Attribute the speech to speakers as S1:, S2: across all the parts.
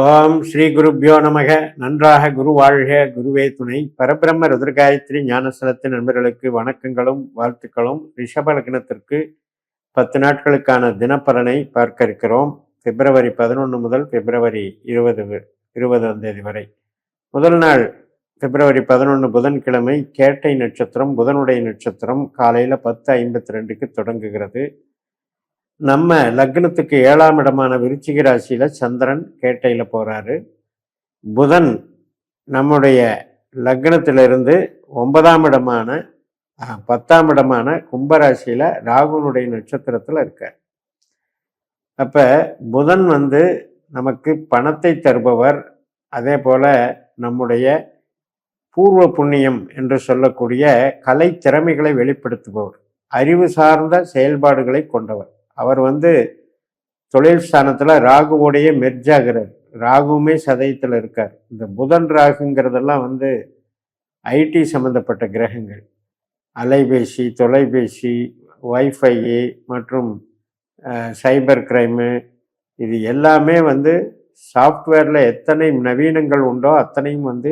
S1: ஓம் ஸ்ரீ குருப்பியோ நமக. நன்றாக குரு வாழ்க. குருவே துணை. பரபிரம்ம ருத்ரகாயத்ரி ஞானஸ்தலத்தின் நண்பர்களுக்கு வணக்கங்களும் வாழ்த்துக்களும். ரிஷப லக்னத்திற்கு பத்து நாட்களுக்கான தினப்பலனை பார்க்க இருக்கிறோம். பிப்ரவரி பதினொன்று முதல் பிப்ரவரி இருபது இருபதாம் தேதி வரை. முதல் நாள் பிப்ரவரி பதினொன்று புதன்கிழமை கேட்டை நட்சத்திரம் புதனுடைய நட்சத்திரம் காலையில் பத்து ஐம்பத்தி ரெண்டுக்கு தொடங்குகிறது. நம்ம லக்னத்துக்கு ஏழாம் இடமான விருச்சிக ராசியில் சந்திரன் கேட்டையில் போகிறாரு புதன் நம்முடைய லக்னத்திலிருந்து ஒன்பதாம் இடமான பத்தாம் இடமான கும்பராசியில் ராகுனுடைய நட்சத்திரத்தில் இருக்கார். அப்போ புதன் வந்து நமக்கு பணத்தை தருபவர். அதே போல் நம்முடைய பூர்வ புண்ணியம் என்று சொல்லக்கூடிய கலை திறமைகளை வெளிப்படுத்துபவர். அறிவு சார்ந்த செயல்பாடுகளை கொண்டவர். அவர் வந்து தொழில் ஸ்தானத்தில் ராகுவோடைய மெர்ஜாகிறார் ராகுவுமே சதயத்தில் இருக்கார். இந்த புதன் ராகுங்கிறதெல்லாம் வந்து ஐடி சம்பந்தப்பட்ட கிரகங்கள். அலைபேசி தொலைபேசி வைஃபை மற்றும் சைபர் கிரைமு இது எல்லாமே வந்து சாஃப்ட்வேரில் எத்தனை நவீனங்கள் உண்டோ அத்தனையும் வந்து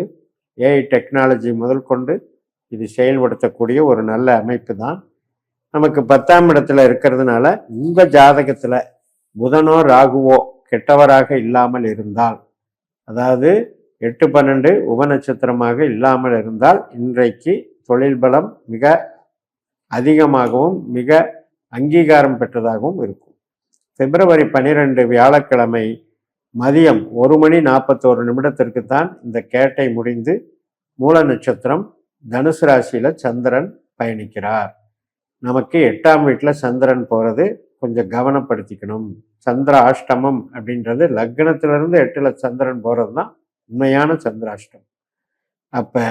S1: ஏஐ டெக்னாலஜி முதல் கொண்டு இது செயல்படுத்தக்கூடிய ஒரு நல்ல அமைப்பு தான். நமக்கு பத்தாம் இடத்துல இருக்கிறதுனால உங்க ஜாதகத்துல புதனோ ராகுவோ கெட்டவராக இல்லாமல் இருந்தால் அதாவது எட்டு பன்னெண்டு உபநட்சத்திரமாக இல்லாமல் இருந்தால் இன்றைக்கு தொழில் பலம் மிக அதிகமாகவும் மிக அங்கீகாரம் பெற்றதாகவும் இருக்கும். பிப்ரவரி பன்னிரெண்டு வியாழக்கிழமை மதியம் ஒரு மணி நாற்பத்தோரு நிமிடத்திற்கு தான் இந்த கேட்டை முடிந்து மூல நட்சத்திரம் தனுசு ராசியில சந்திரன் பயணிக்கிறார். நமக்கு எட்டாம் வீட்டில் சந்திரன் போகிறது கொஞ்சம் கவனப்படுத்திக்கணும். சந்திர ஆஷ்டமம் அப்படின்றது லக்னத்திலிருந்து எட்டில் சந்திரன் போகிறது தான் உண்மையான சந்திராஷ்டம் அப்போ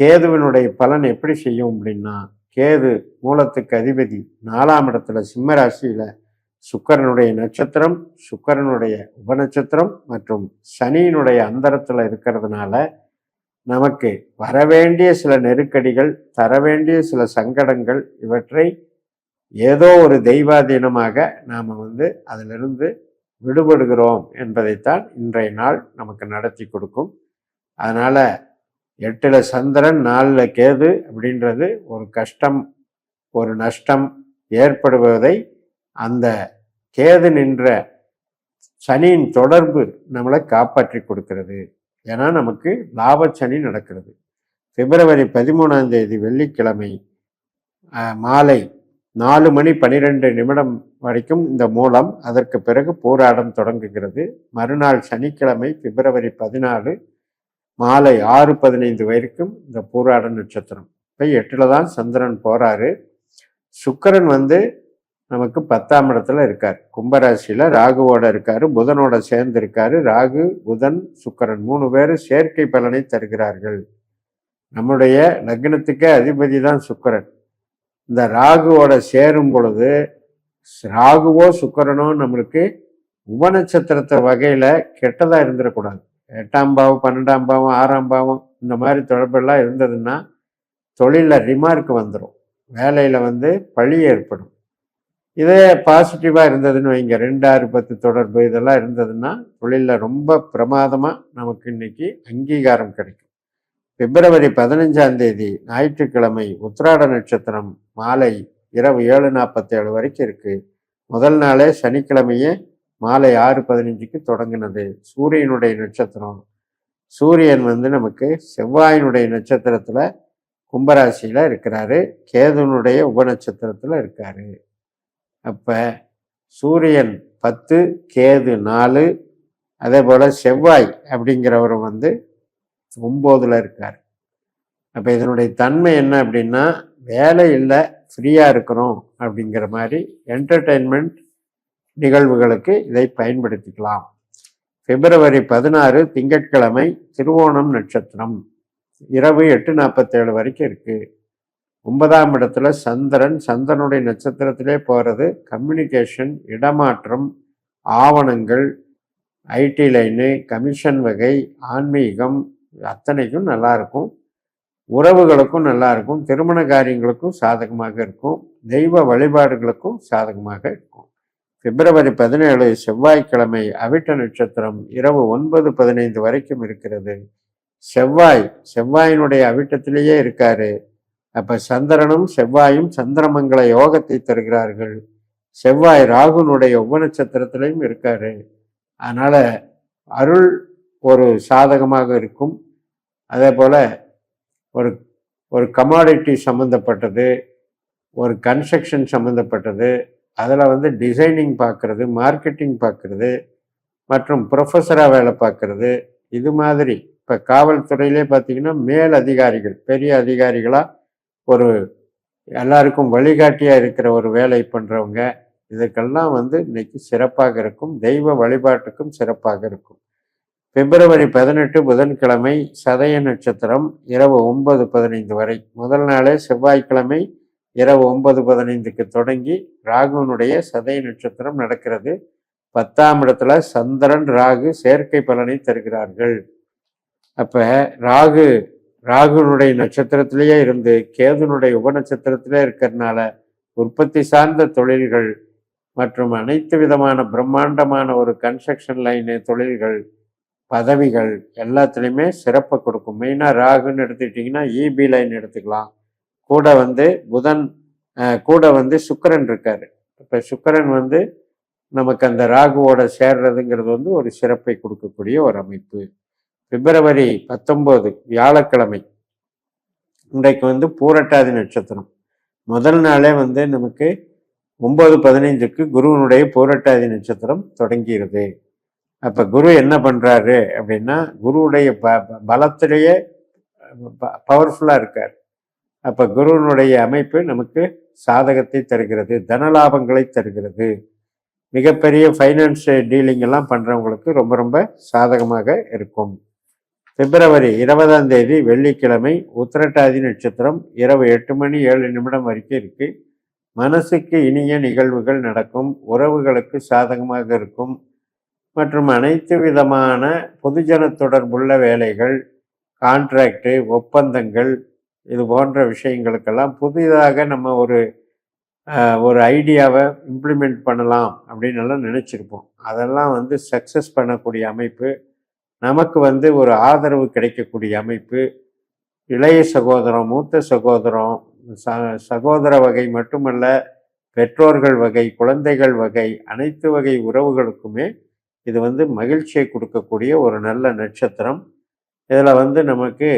S1: கேதுவினுடைய பலன் எப்படி செய்யும் அப்படின்னா கேது மூலத்துக்கு அதிபதி நாலாம் இடத்துல சிம்மராசியில் சுக்கரனுடைய நட்சத்திரம் சுக்கரனுடைய உபநட்சத்திரம் மற்றும் சனியினுடைய அந்தரத்தில் இருக்கிறதுனால நமக்கு வரவேண்டிய சில நெருக்கடிகள் தர வேண்டிய சில சங்கடங்கள் இவற்றை ஏதோ ஒரு தெய்வாதீனமாக நாம் வந்து அதிலிருந்து விடுபடுகிறோம் என்பதைத்தான் இன்றைய நாள் நமக்கு நடத்தி கொடுக்கும். அதனால் எட்டில் சந்திரன் நாலில் கேது அப்படின்றது ஒரு கஷ்டம் ஒரு நஷ்டம் ஏற்படுவதை அந்த கேது நின்ற சனியின் தொடர்பு நம்மளை காப்பாற்றி கொடுக்கிறது. ஏன்னா நமக்கு லாபச்சனி நடக்கிறது. பிப்ரவரி பதிமூணாம் தேதி வெள்ளிக்கிழமை மாலை நாலு மணி பனிரெண்டு நிமிடம் வரைக்கும் இந்த மூலம் அதற்கு பிறகு போராடம் தொடங்குகிறது. மறுநாள் சனிக்கிழமை பிப்ரவரி பதினாலு மாலை ஆறு பதினைந்து வரைக்கும் இந்த பூராட நட்சத்திரம். இப்போ எட்டில் தான் சந்திரன் போறாரு. சுக்கிரன் வந்து நமக்கு பத்தாம் இடத்துல இருக்கார். கும்பராசியில் ராகுவோட இருக்கார் புதனோட சேர்ந்து இருக்காரு. ராகு புதன் சுக்கரன் மூணு பேர் சேர்க்கை பலனை தருகிறார்கள். நம்முடைய லக்னத்துக்கே அதிபதி தான் சுக்கரன். இந்த ராகுவோட சேரும் பொழுது ராகுவோ சுக்கரனோ நம்மளுக்கு உபநட்சத்திரத்தை வகையில் கெட்டதாக இருந்துடக்கூடாது எட்டாம் பாவம் பன்னெண்டாம் பாவம் ஆறாம் பாவம் இந்த மாதிரி தொடர்பெல்லாம் இருந்ததுன்னா தொழிலில் ரிமார்க் வந்துடும் வேலையில் வந்து பழி ஏற்படும். இதே பாசிட்டிவாக இருந்ததுன்னு வைங்க. ரெண்டு ஆறு பத்து தொடர்பு இதெல்லாம் இருந்ததுன்னா தொழிலில் ரொம்ப பிரமாதமாக நமக்கு இன்னைக்கு அங்கீகாரம் கிடைக்கும். பிப்ரவரி பதினஞ்சாம் தேதி ஞாயிற்றுக்கிழமை உத்திராட நட்சத்திரம் மாலை இரவு ஏழு நாற்பத்தேழு வரைக்கும் இருக்குது முதல் நாளே சனிக்கிழமையே மாலை ஆறு பதினஞ்சுக்கு தொடங்கினது. சூரியனுடைய நட்சத்திரம். சூரியன் வந்து நமக்கு செவ்வாயினுடைய நட்சத்திரத்தில் கும்பராசியில் இருக்கிறாரு. கேதுனுடைய உபநட்சத்திரத்தில் இருக்காரு. அப்போ சூரியன் பத்து கேது நாலு அதே போல் செவ்வாய் அப்படிங்கிறவர் வந்து ஒம்போதில் இருக்கார். அப்போ இதனுடைய தன்மை என்ன அப்படின்னா வேலை இல்லை ஃப்ரீயாக இருக்கிறோம் அப்படிங்கிற மாதிரி என்டர்டெயின்மெண்ட் நிகழ்வுகளுக்கு இதை பயன்படுத்திக்கலாம். பிப்ரவரி பதினாறு திங்கட்கிழமை திருவோணம் நட்சத்திரம். இரவு எட்டு நாற்பத்தேழு வரைக்கும் இருக்குது ஒன்பதாம் இடத்துல சந்திரன் சந்திரனுடைய நட்சத்திரத்திலே போகிறது கம்யூனிகேஷன் இடமாற்றம் ஆவணங்கள் ஐடி லைனு கமிஷன் வகை ஆன்மீகம் அத்தனைக்கும் நல்லா இருக்கும். உறவுகளுக்கும் நல்லாயிருக்கும் திருமண காரியங்களுக்கும் சாதகமாக இருக்கும். தெய்வ வழிபாடுகளுக்கும் சாதகமாக இருக்கும். பிப்ரவரி பதினேழு செவ்வாய்க்கிழமை அவிட்ட நட்சத்திரம் இரவு ஒன்பது பதினைந்து வரைக்கும் இருக்கிறது. செவ்வாய் செவ்வாயினுடைய அவிட்டத்திலேயே இருக்காரு. அப்ப சந்திரனும் செவ்வாயும் சந்திரமங்கல யோகத்தை தருகிறார்கள். செவ்வாய் ராகுனுடைய ஒவ்வொரு நட்சத்திரத்திலையும் இருக்காரு. அதனால அருள் ஒரு சாதகமாக இருக்கும். அதே போல ஒரு ஒரு கமாடிட்டி சம்மந்தப்பட்டது ஒரு கன்ஸ்ட்ரக்ஷன் சம்மந்தப்பட்டது அதில் வந்து டிசைனிங் பார்க்குறது மார்க்கெட்டிங் பார்க்குறது மற்றும் ப்ரொஃபஸராக வேலை பார்க்குறது இது மாதிரி. இப்போ காவல்துறையிலே பார்த்தீங்கன்னா மேல் அதிகாரிகள் பெரிய அதிகாரிகளாக ஒரு எல்லாருக்கும் வழிகாட்டியாக இருக்கிற ஒரு வேலை பண்ணுறவங்க இதுக்கெல்லாம் வந்து இன்னைக்கு சிறப்பாக இருக்கும். தெய்வ வழிபாட்டுக்கும் சிறப்பாக இருக்கும். பிப்ரவரி பதினெட்டு புதன்கிழமை சதய நட்சத்திரம் இரவு ஒன்பது பதினைந்து வரை. முதல் நாளே செவ்வாய்க்கிழமை இரவு ஒன்பது பதினைந்துக்கு தொடங்கி ராகுனுடைய சதய நட்சத்திரம் நடக்கிறது. பத்தாம் இடத்துல சந்திரன் ராகு சேர்க்கை பலனை தருகிறார்கள். அப்போ ராகு ராகுனுடைய நட்சத்திரத்திலேயே இருந்து கேதுனுடைய உப நட்சத்திரத்திலே இருக்கிறதுனால உற்பத்தி சார்ந்த தொழில்கள் மற்றும் அனைத்து விதமான பிரம்மாண்டமான ஒரு கன்ஸ்ட்ரக்ஷன் லைனு தொழில்கள் பதவிகள் எல்லாத்துலேயுமே சிறப்பை கொடுக்கும். மெயினாக ராகுன்னு எடுத்துக்கிட்டிங்கன்னா இபி லைன் எடுத்துக்கலாம். கூட வந்து புதன் கூட வந்து சுக்கரன் இருக்கார். இப்போ சுக்கரன் வந்து நமக்கு அந்த ராகுவோட சேர்றதுங்கிறது வந்து ஒரு சிறப்பை கொடுக்கக்கூடிய ஒரு அமைப்பு. பிப்ரவரி பத்தொம்போது வியாழக்கிழமை. இன்றைக்கு வந்து பூரட்டாதி நட்சத்திரம். முதல் நாளே வந்து நமக்கு ஒன்பது பதினைஞ்சுக்கு குருவனுடைய பூரட்டாதி நட்சத்திரம் தொடங்கிறது அப்போ குரு என்ன பண்ணுறாரு அப்படின்னா குருவுடைய ப ப- பலத்திலேயே பவர்ஃபுல்லாக இருக்கார். அப்போ குருவனுடைய அமைப்பு நமக்கு சாதகத்தை தருகிறது தனலாபங்களை தருகிறது. மிகப்பெரிய ஃபைனான்ஸ் டீலிங் எல்லாம் பண்ணுறவங்களுக்கு ரொம்ப ரொம்ப சாதகமாக இருக்கும். பிப்ரவரி இருபதாம் தேதி வெள்ளிக்கிழமை உத்திரட்டாதி நட்சத்திரம் இரவு எட்டு மணி ஏழு நிமிடம் வரைக்கும் இருக்கு. மனசுக்கு இனிய நிகழ்வுகள் நடக்கும். உறவுகளுக்கு சாதகமாக இருக்கும். மற்றும் அனைத்து விதமான பொதுஜன தொடர்புள்ள வேலைகள் கான்ட்ராக்டு ஒப்பந்தங்கள் இது போன்ற விஷயங்களுக்கெல்லாம் புதிதாக நம்ம ஒரு ஒரு ஐடியாவை இம்ப்ளிமெண்ட் பண்ணலாம் அப்படின்னு எல்லாம் நினச்சிருப்போம். அதெல்லாம் வந்து சக்ஸஸ் பண்ணக்கூடிய அமைப்பு. நமக்கு வந்து ஒரு ஆதரவு கிடைக்கக்கூடிய அமைப்பு. இளைய சகோதரம் மூத்த சகோதரம் ச சகோதர வகை மட்டுமல்ல பெற்றோர்கள் வகை குழந்தைகள் வகை அனைத்து வகை உறவுகளுக்குமே இது வந்து மகிழ்ச்சியை கொடுக்கக்கூடிய ஒரு நல்ல நட்சத்திரம். இதில் வந்து நமக்கு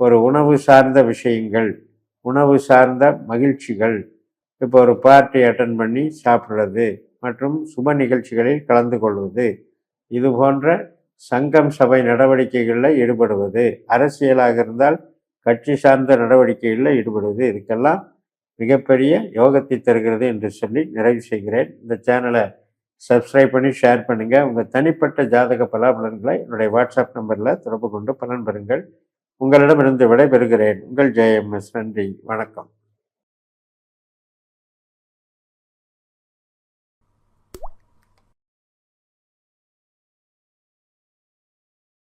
S1: ஒரு உணவு சார்ந்த விஷயங்கள் உணவு சார்ந்த மகிழ்ச்சிகள் இப்போ ஒரு பார்ட்டி அட்டன் பண்ணி சாப்பிட்றது மற்றும் சுப நிகழ்ச்சிகளில் கலந்து கொள்வது இது போன்ற சங்கம் சபை நடவடிக்கைகளில் ஈடுபடுவது. அரசியலாக இருந்தால் கட்சி சார்ந்த நடவடிக்கைகளில் ஈடுபடுவது. இதுக்கெல்லாம் மிகப்பெரிய யோகத்தை தருகிறது என்று சொல்லி நிறைவு செய்கிறேன். இந்த சேனலை சப்ஸ்கிரைப் பண்ணி ஷேர் பண்ணுங்கள் உங்கள் தனிப்பட்ட ஜாதக பலாபலன்களை என்னுடைய வாட்ஸ்அப் நம்பரில் தொடர்பு கொண்டு பலன் பெறுங்கள். உங்களிடமிருந்து விடைபெறுகிறேன். உங்கள் ஜெயஎம்எஸ். நன்றி. வணக்கம்.